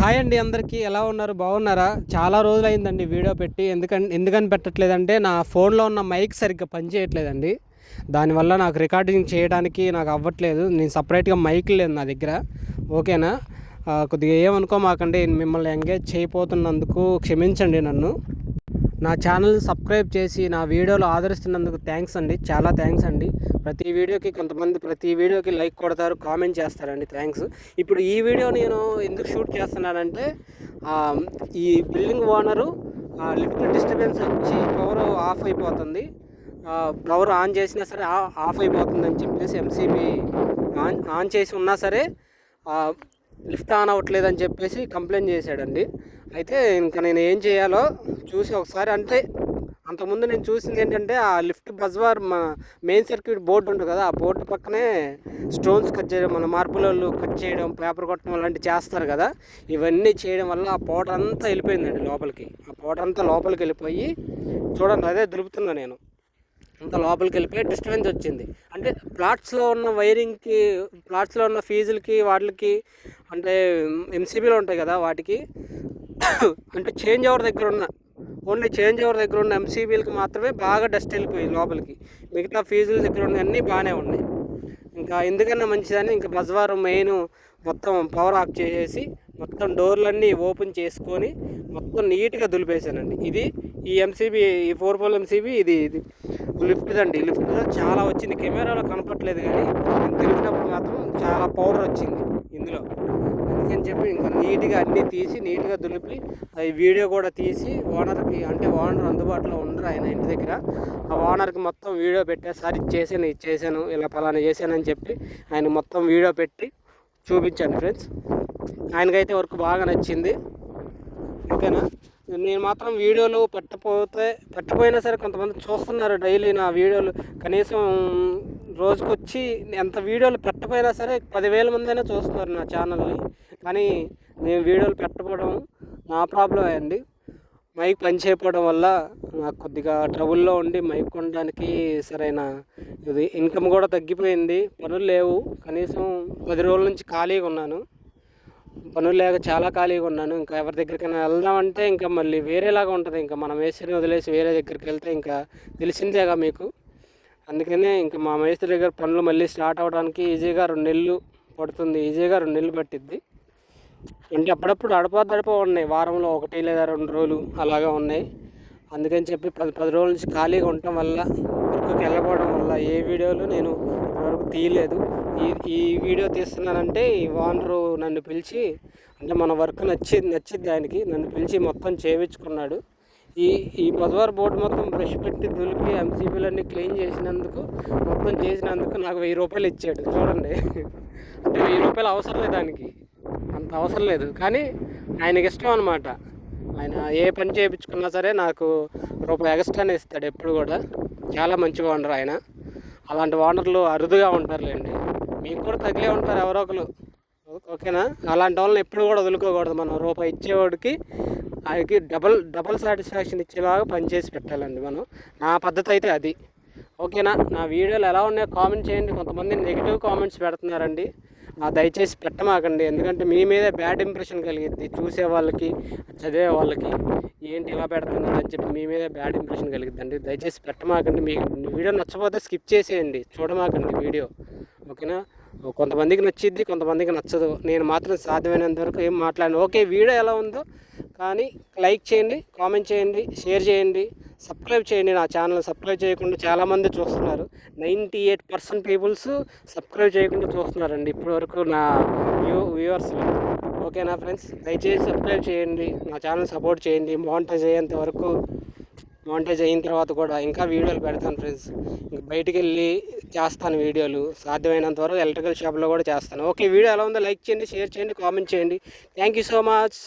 Hi అండి అందరికీ. ఎలా ఉన్నారు? బాగున్నారా? చాలా రోజులు అయిందండి వీడియో పెట్టి. ఎందుకని ఎందుకని పెట్టట్లేదంటే నా ఫోన్లో ఉన్న మైక్ సరిగ్గా పనిచేయట్లేదండి. దానివల్ల నాకు రికార్డింగ్ చేయడానికి నాకు అవ్వట్లేదు. నేను సపరేట్గా మైక్ లేదు నా దగ్గర. ఓకేనా? ఆ, కొద్దిగా ఏమనుకోమాకండి. మిమ్మల్ని ఎంగేజ్ చేయబోతున్నందుకు క్షమించండి నన్ను. నా ఛానల్ సబ్స్క్రైబ్ చేసి నా వీడియోలు ఆదరిస్తున్నందుకు థ్యాంక్స్ అండి. చాలా థ్యాంక్స్ అండి. ప్రతి వీడియోకి కొంతమంది ప్రతి వీడియోకి లైక్ కొడతారు కామెంట్ చేస్తారండి. థ్యాంక్స్ ఇప్పుడు ఈ వీడియో నేను ఎందుకు షూట్ చేస్తున్నానంటే ఈ బిల్డింగ్ ఓనరు లిఫ్ట్ డిస్టర్బెన్స్ వచ్చి పవర్ ఆఫ్ అయిపోతుంది. పవర్ ఆన్ చేసినా సరే ఆ- ఆఫ్ అయిపోతుందని చెప్పేసి ఎంసీబీ ఆన్ ఆన్ చేసి ఉన్నా సరే లిఫ్ట్ ఆన్ అవ్వట్లేదని చెప్పేసి కంప్లైంట్ చేశాడండి. అయితే ఇంకా నేను ఏం చేయాలో చూసి ఒకసారి అంటే అంతకుముందు నేను చూసింది ఏంటంటే ఆ లిఫ్ట్ బజ్వార్ మన మెయిన్ సర్క్యూట్ బోర్డు ఉంటుంది కదా ఆ బోర్డు పక్కనే స్టోన్స్ కట్ చేయడం మన మార్పులలో కట్ చేయడం పేపర్ కొట్టడం అలాంటివి చేస్తారు కదా. ఇవన్నీ చేయడం వల్ల ఆ పౌడర్ అంతా వెళ్ళిపోయిందండి లోపలికి. ఆ పౌడర్ అంతా లోపలికి వెళ్ళిపోయి చూడండి అదే దులుపుతున్నా నేను. అంత లోపలికి వెళ్ళిపోయి డిస్టర్బెన్స్ వచ్చింది. అంటే ప్లాట్స్లో ఉన్న వైరింగ్కి ప్లాట్స్లో ఉన్న ఫీజులకి వాటికి అంటే ఎంసీబీలో ఉంటాయి కదా వాటికి అంటే చేంజ్ ఓవర్ దగ్గర ఉన్న ఓన్లీ చేంజ్ ఓవర్ దగ్గర ఉన్న ఎంసీబీలకి మాత్రమే బాగా డస్ట్ వెళ్ళిపోయింది లోపలికి. మిగతా ఫీజుల దగ్గర ఉన్నవన్నీ బాగానే ఉన్నాయి. ఇంకా ఎందుకన్నా మంచిదని ఇంకా బజ్వారం మెయిన్ మొత్తం పవర్ ఆఫ్ చేసేసి మొత్తం డోర్లన్నీ ఓపెన్ చేసుకొని మొత్తం నీట్గా దులిపేశానండి. ఇది ఈ ఎంసీబీ ఈ ఫోర్ పోల్ ఎంసీబీ ఇది ఇది. లిఫ్ట్ అండి లిఫ్ట్ చాలా వచ్చింది. కెమెరాలో కనపట్లేదు కానీ నేను తిరిగినప్పుడు మాత్రం చాలా పౌడర్ వచ్చింది ఇందులో. అందుకని చెప్పి ఇంకా నీట్గా అన్నీ తీసి నీట్గా దులిపి ఈ వీడియో కూడా తీసి ఓనర్కి అంటే ఓనర్ అందుబాటులో ఉండరు ఆయన ఇంటి దగ్గర. ఆ ఓనర్కి మొత్తం వీడియో పెట్టా సార్ ఇచ్చేసాను ఇచ్చేసాను ఇలా పలానా చేశానని చెప్పి ఆయన మొత్తం వీడియో పెట్టి చూపించాను ఫ్రెండ్స్. ఆయనకైతే వర్క్ బాగా నచ్చింది. ఓకేనా? నేను మాత్రం వీడియోలు పెట్టపోతే పెట్టపోయినా సరే కొంతమంది చూస్తున్నారు డైలీ నా వీడియోలు. కనీసం రోజుకొచ్చి ఎంత వీడియోలు పెట్టపోయినా సరే పదివేల మంది అయినా చూస్తున్నారు నా ఛానల్ని. కానీ నేను వీడియోలు పెట్టకపోవడం నా ప్రాబ్లం అండి. మైక్ పని చేయకపోవడం వల్ల నాకు కొద్దిగా ట్రబుల్లో ఉండి మైక్ కొనడానికి సరైన ఇది ఇన్కమ్ కూడా తగ్గిపోయింది. పనులు లేవు. కనీసం పది రోజుల నుంచి ఖాళీగా ఉన్నాను. పనులు లేక చాలా ఖాళీగా ఉన్నాను. ఇంకా ఎవరి దగ్గరికైనా వెళ్దామంటే ఇంకా మళ్ళీ వేరేలాగా ఉంటుంది. ఇంకా మనం మేస్త్రిని వదిలేసి వేరే దగ్గరికి వెళ్తే ఇంకా తెలిసిందేగా మీకు. అందుకనే ఇంకా మా మేస్త్రి దగ్గర పనులు మళ్ళీ స్టార్ట్ అవ్వడానికి ఈజీగా రెండు నెలలు పడుతుంది. ఈజీగా రెండు నెలలు పట్టిద్ది. అంటే అప్పుడప్పుడు అడపదడపా ఉన్నాయి. వారంలో ఒకటి లేదా రెండు రోజులు అలాగా ఉన్నాయి. అందుకని చెప్పి పది పది రోజుల నుంచి ఖాళీగా ఉండటం వల్ల వర్క్కి వెళ్ళకపోవడం వల్ల ఏ వీడియోలు నేను ఇప్పటివరకు తీయలేదు. ఈ ఈ వీడియో తీస్తున్నానంటే ఈ ఓనరు నన్ను పిలిచి అంటే మన వర్క్ నచ్చి నచ్చింది ఆయనకి నన్ను పిలిచి మొత్తం చేయించుకున్నాడు. ఈ ఈ బజవార్ బోర్డు మొత్తం బ్రష్ పెట్టి దులిపి ఎంసీబీలన్నీ క్లీన్ చేసినందుకు మొత్తం చేసినందుకు నాకు వెయ్యి రూపాయలు ఇచ్చాడు. చూడండి. అంటే వెయ్యి రూపాయలు అవసరం లేదు దానికి అంత అవసరం లేదు. కానీ ఆయనకి ఇష్టం అనమాట ఆయన ఏ పని చేయించుకున్నా సరే నాకు రూపాయి ఎక్స్ట్రానే ఇస్తాడు ఎప్పుడు కూడా. చాలా మంచిగా ఓనర్ ఆయన. అలాంటి ఓనర్లు అరుదుగా ఉంటారులేండి. మీకు కూడా తగిలే ఉంటారు ఎవరో ఒకరు. ఓకేనా? అలాంటి వాళ్ళని ఎప్పుడు కూడా వదులుకోకూడదు. మనం రూపాయి ఇచ్చేవాడికి ఆయనకి డబల్ డబల్ సాటిస్ఫాక్షన్ ఇచ్చేలాగా పనిచేసి పెట్టాలండి మనం. నా పద్ధతి అయితే అది. ఓకేనా? నా వీడియోలు ఎలా ఉన్నాయో కామెంట్ చేయండి. కొంతమంది నెగిటివ్ కామెంట్స్ పెడుతున్నారండి. ఆ దయచేసి పెట్టమాకండి. ఎందుకంటే మీ మీదే బ్యాడ్ ఇంప్రెషన్ కలిగిద్ది చూసే వాళ్ళకి చదివే వాళ్ళకి. ఏంటి ఇలా పెడుతున్నారు అని చెప్పి మీ మీదే బ్యాడ్ ఇంప్రెషన్ కలిగిద్దండి. దయచేసి పెట్టమాకండి. మీకు వీడియో నచ్చకపోతే స్కిప్ చేసేయండి. చూడమాకండి వీడియో. ఓకేనా? కొంతమందికి నచ్చిద్ది కొంతమందికి నచ్చదు. నేను మాత్రం సాధ్యమైనంత వరకు ఏం మాట్లాడను. ఓకే వీడియో ఎలా ఉందో కానీ లైక్ చేయండి కామెంట్ చేయండి షేర్ చేయండి. సబ్స్క్రైబ్ చేయండి నా ఛానల్ సబ్స్క్రైబ్ చేయకుండా చాలామంది చూస్తున్నారు. Ninety eight percent peoples subscribe చేయకుండా చూస్తున్నారండి ఇప్పటివరకు నా వ్యూ వ్యూవర్స్లో. ఓకేనా ఫ్రెండ్స్? దయచేసి సబ్స్క్రైబ్ చేయండి నా ఛానల్ సపోర్ట్ చేయండి. మానిటైజ్ అయ్యేంత వరకు మానిటైజ్ అయిన తర్వాత కూడా ఇంకా వీడియోలు పెడతాను ఫ్రెండ్స్. ఇంకా బయటికి వెళ్ళి చేస్తాను వీడియోలు. సాధ్యమైనంత వరకు ఎలక్ట్రికల్ షాప్లో కూడా చేస్తాను. ఓకే వీడియో ఎలా ఉందో లైక్ చేయండి షేర్ చేయండి కామెంట్ చేయండి. Thank you so much.